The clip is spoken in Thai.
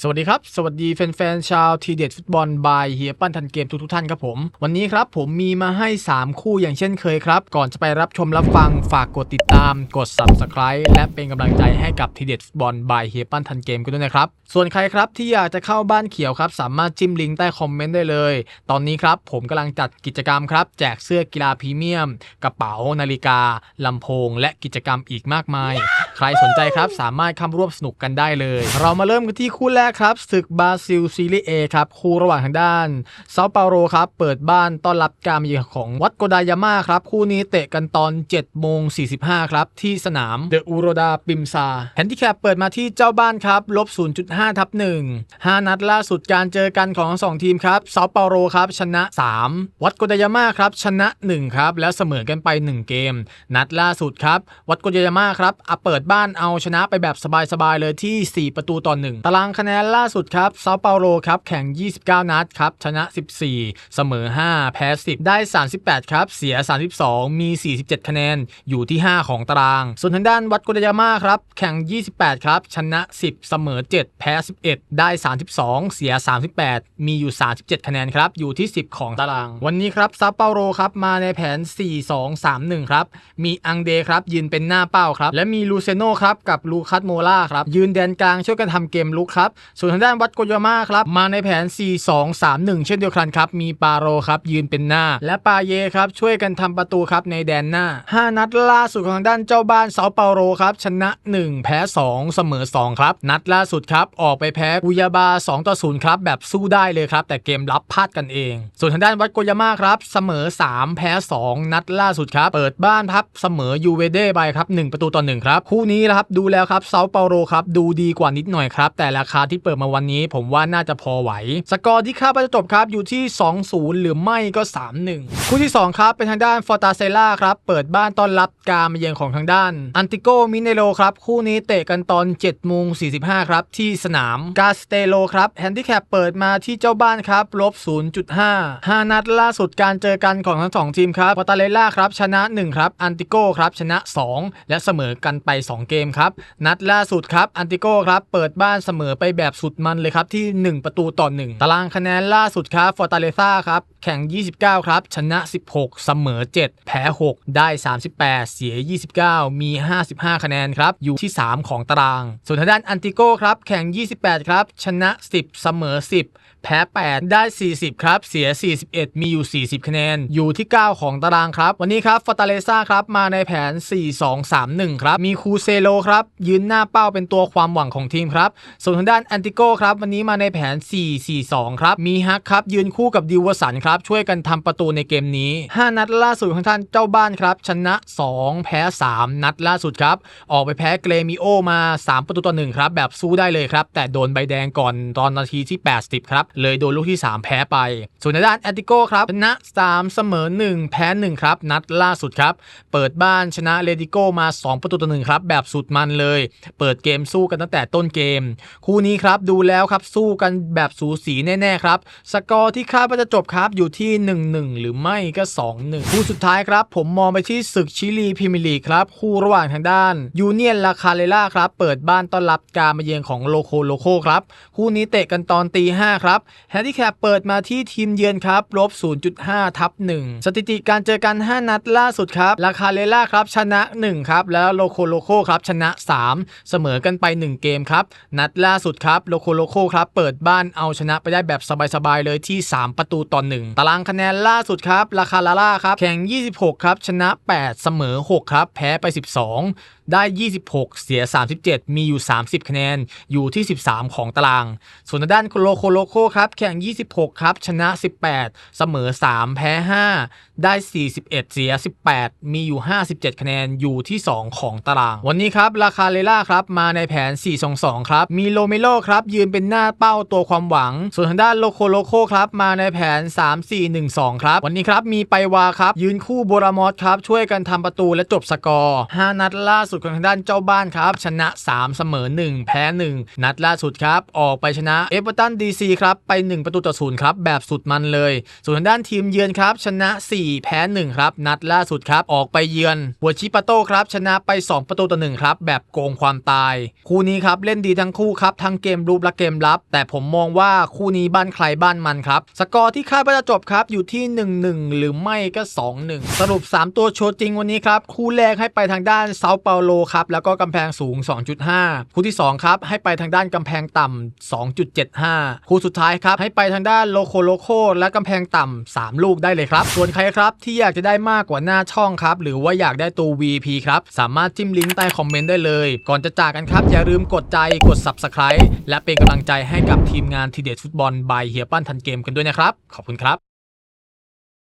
สวัสดีครับ สวัสดีแฟนๆชาวทีเด็ดฟุตบอลบายเฮียปั้นทันเกมทุกๆท่านครับผม วันนี้ครับผมมีมาให้ 3 คู่อย่างเช่นเคยครับ ก่อนจะไปรับชมรับฟังฝากกดติดตาม กด subscribe และเป็นกำลังใจให้กับทีเด็ดฟุตบอลบายเฮียปั้นทันเกมกันด้วยนะครับ ส่วนใครครับที่อยากจะเข้าบ้านเขียวครับ สามารถจิ้มลิงก์ใต้คอมเมนต์ได้เลย ตอนนี้ครับผมกำลังจัดกิจกรรมครับ แจกเสื้อกีฬาพรีเมียม กระเป๋านาฬิกาลำโพง และกิจกรรมอีกมากมาย ใครสนใจครับสามารถเข้าร่วมสนุกกันได้เลย เรามาเริ่มกันที่คู่แรกครับศึกบราซิลซีรีส์เอครับคู่ระหว่างทางด้านเซาเปาโรครับเปิดบ้านต้อนรับการมาเยือนของวัดโกดายาม่าครับคู่นี้เตะกันตอน7โมง45ครับที่สนามเดอะอูโรดาปิมซาแฮนดิแคปเปิดมาที่เจ้าบ้านครับลบ0.5ทับ1 5นัดล่าสุดการเจอกันของทั้งสองทีมครับเซาเปาโรครับชนะ 3 วัดโกดายาม่าครับชนะ 1 ครับ แล้วเสมอกันไป 1 เกม นัดล่าสุดครับ วัดโกดายาม่าครับเอาเปิดบ้านเอาชนะไปแบบสบายๆเลยที่ 4 ประตูต่อ1ตารางคะแนนแนนล่าสุดครับเซาเปาโรครับแข่ง 29 นัดครับชนะ 14 เสมอ 5 แพ้ 10 ได้ 38 ครับ เสีย 32 มี 47 คะแนนอยู่ที่ 5 ของตาราง ส่วนทางด้านวัดโกดยาม่าครับแข่ง 28 ครับ ชนะ 10 เสมอ 7 แพ้ 11 ได้ 32 เสีย 38 มีอยู่ 37 คะแนนครับอยู่ที่ 10 ของตาราง วันนี้ครับซาเปาโรครับมาในแผน 4-2-3-1 ครับมีอังเดครับยืนเป็นหน้าเป้าครับและมีลูเซโนครับกับลูคัสโมล่าครับยืนแดนกลางช่วยกันทำเกมลุกครับส่วนทางด้านวัดโกยาม่าครับมาในแผน 4-2-3-1 เช่นเดียวกันครับ มีปาโรครับยืนเป็นหน้า และปาเยครับช่วยกันทำประตูครับในแดนหน้า 5 นัดล่าสุดของทางด้านเจ้าบ้านเซาเปาโรครับชนะ 1 แพ้ 2 เสมอ 2 ครับ นัดล่าสุดครับออกไปแพ้กุยาบา2ต่อ0ครับแบบสู้ได้เลยครับ แต่เกมรับพลาดกันเอง ส่วนทางด้านวัดโกยาม่าครับเสมอ 3 แพ้ 2 นัดล่าสุดครับ เปิดบ้านครับเสมอยูเวเดไปครับ1ประตูต่อ1ครับคู่นี้นะครับดูแล้วครับเซาเปาโรครับดูดีกว่านิดหน่อยครับแต่ราคาที่เปิดมาวันนี้ ผมว่าน่าจะพอไหว สกอร์ที่คาดว่าจะจบครับอยู่ที่ 2-0 หรือไม่ก็ 3-1 คู่ที่ 2 ครับ เป็นทางด้านฟอร์ตาเซล่าครับ เปิดบ้านต้อนรับการมาเยือนของทางด้าน อันติโกมิเนโรครับ คู่นี้เตะกันตอน7โมง45 ครับ ที่สนามกาสเตโลครับแฮนดิแคปเปิดมาที่เจ้าบ้านครับลบ 0.5 5 นัดล่าสุดการเจอกันของทั้งสองทีมครับฟอร์ตาเซล่าครับชนะ 1 ครับอันติโกครับชนะ 2 และเสมอกันไป 2 เกมครับนัดล่าสุดครับอันติโกครับเปิดบ้านเสมอไปแบบสุดมันเลยครับที่ 1 ประตูต่อ 1 ตารางคะแนนล่าสุดครับฟอร์ตาเลซ่าครับ แข่ง 29 ครับ ชนะ 16 เสมอ 7 แพ้ 6 ได้ 38 เสีย 29 มี 55 คะแนนครับ อยู่ที่ 3 ของตาราง ส่วนทางด้านอันติโก้ครับ แข่ง 28 ครับ ชนะ 10 เสมอ 10 แพ้ 8 ได้ 40 ครับ เสีย 41 มีอยู่ 40 คะแนน อยู่ที่ 9 ของตารางครับ วันนี้ครับฟอตาเลซ่าครับ มาในแผน 4-2-3-1 ครับ มีคูเซโลครับ ยืนหน้าเป้าเป็นตัวความหวังของทีมครับ ส่วนทางด้านอันติโก้ครับ วันนี้มาในแผน 4-4-2 ครับ มีฮักครับ ยืนคู่กับดิวสันครับช่วยกันทำประตูในเกมนี้ 5 นัดล่าสุดของท่านเจ้าบ้านครับ ชนะ 2 แพ้ 3 นัดล่าสุดครับ ออกไปแพ้เกรมิโอมา 3 ประตูต่อ1ครับ แบบสู้ได้เลยครับ แต่โดนใบแดงก่อนตอนนาทีที่ 80 ครับ เลยโดนลูกที่ 3 แพ้ไป ส่วนในด้านแอติโกครับชนะ 3 เสมอ 1 แพ้ 1 ครับ นัดล่าสุดครับ เปิดบ้านชนะเลดิโกมา 2 ประตูต่อ1ครับ แบบสุดมันเลย เปิดเกมสู้กันตั้งแต่ต้นเกม คู่นี้ครับดูแล้วครับสู้กันแบบสูสีแน่ๆครับ สกอร์ที่คาดว่าจะจบครับอยู่ที่ 1-1 หรือไม่ก็ 2-1 คู่สุดท้ายครับ ผมมองไปที่ศึกชิลีพรีเมียร์ลีกครับ คู่ระหว่างทางด้านยูเนียนลาคาเลล่าครับ เปิดบ้านต้อนรับการมาเยือนของโลโคโลโคครับ คู่นี้เตะกันตอนตี5ครับแฮนดิแคปเปิดมาที่ทีมเยือนครับลบ0.5 ทับ 1 สถิติการเจอกัน 5 นัดล่าสุดครับลาคาเลล่าครับชนะ 1 ครับ แล้วโลโคโลโคครับชนะ 3 เสมอกันไป 1 เกมครับ นัดล่าสุดครับโลโคโลโคครับเปิดบ้านเอาชนะไปได้แบบสบายๆเลยที่ 3 ประตูต่อ1ตารางคะแนนล่าสุดครับลาคาลาล่าครับแข่ง 26 ครับ ชนะ 8 เสมอ 6 ครับ แพ้ไป 12 ได้ 26 เสีย 37 มีอยู่ 30 คะแนน อยู่ที่ 13 ของตาราง ส่วนทางด้านโลโคโลโคครับ แข่ง 26 ครับ ชนะ 18 เสมอ 3 แพ้ 5 ได้ 41 เสีย 18 มีอยู่ 57 คะแนน อยู่ที่ 2 ของตาราง วันนี้ครับ ราคาเลล่าครับ มาในแผน 4-2-2 ครับ มีโลเมโลครับ ยืนเป็นหน้าเป้าตัวความหวัง ส่วนทางด้านโลโคโลโคครับ มาในแผน 3 3-4-1-2 ครับ วันนี้ครับมีไปวาครับ ยืนคู่โบรามอสครับ ช่วยกันทำประตูและจบสกอร์ 5 นัดล่าสุดของทางด้านเจ้าบ้านครับ ชนะ 3 เสมอ 1 แพ้ 1 นัดล่าสุดครับ ออกไปชนะเอเวอร์ตันดีซีครับ ไป 1 ประตูต่อศูนย์ครับ แบบสุดมันเลย ส่วนทางด้านทีมเยือนครับ ชนะ 4 แพ้ 1 ครับ นัดล่าสุดครับ ออกไปเยือนหัวชิปาโต้ครับ ชนะไป 2 ประตูต่อ1ครับแบบโกงความตาย คู่นี้ครับเล่นดีทั้งคู่ครับทั้งเกมรุกและเกมรับ แต่ผมมองว่าคู่นี้บ้านใครบ้านมันครับสกอร์ที่คาดว่าจะจบครับอยู่ที่ 1-1 หรือไม่ก็ 2-1 สรุป 3 ตัวโชว์จริงวันนี้ครับ คู่แรกให้ไปทางด้านเซาเปาโลครับแล้วก็กำแพงสูง 2.5 คู่ที่ 2 ครับให้ไปทางด้านกำแพงต่ำ2.75 คู่สุดท้ายครับให้ไปทางด้านโลโคโลโคและกำแพงต่ำ3ลูกได้เลยครับ ส่วนใครครับที่อยากจะได้มากกว่าหน้าช่องครับหรือว่าอยากได้ตัว VP ครับสามารถจิ้มลิงก์ใต้คอมเมนต์ได้เลย ก่อนจะจากกันครับอย่าลืมกดใจกด Subscribe และเป็นกำลังใจให้กับทีมงานทีเด็ดฟุตบอลบายเฮียปั้นทันเกมกันด้วยนะครับ ขอบคุณครับ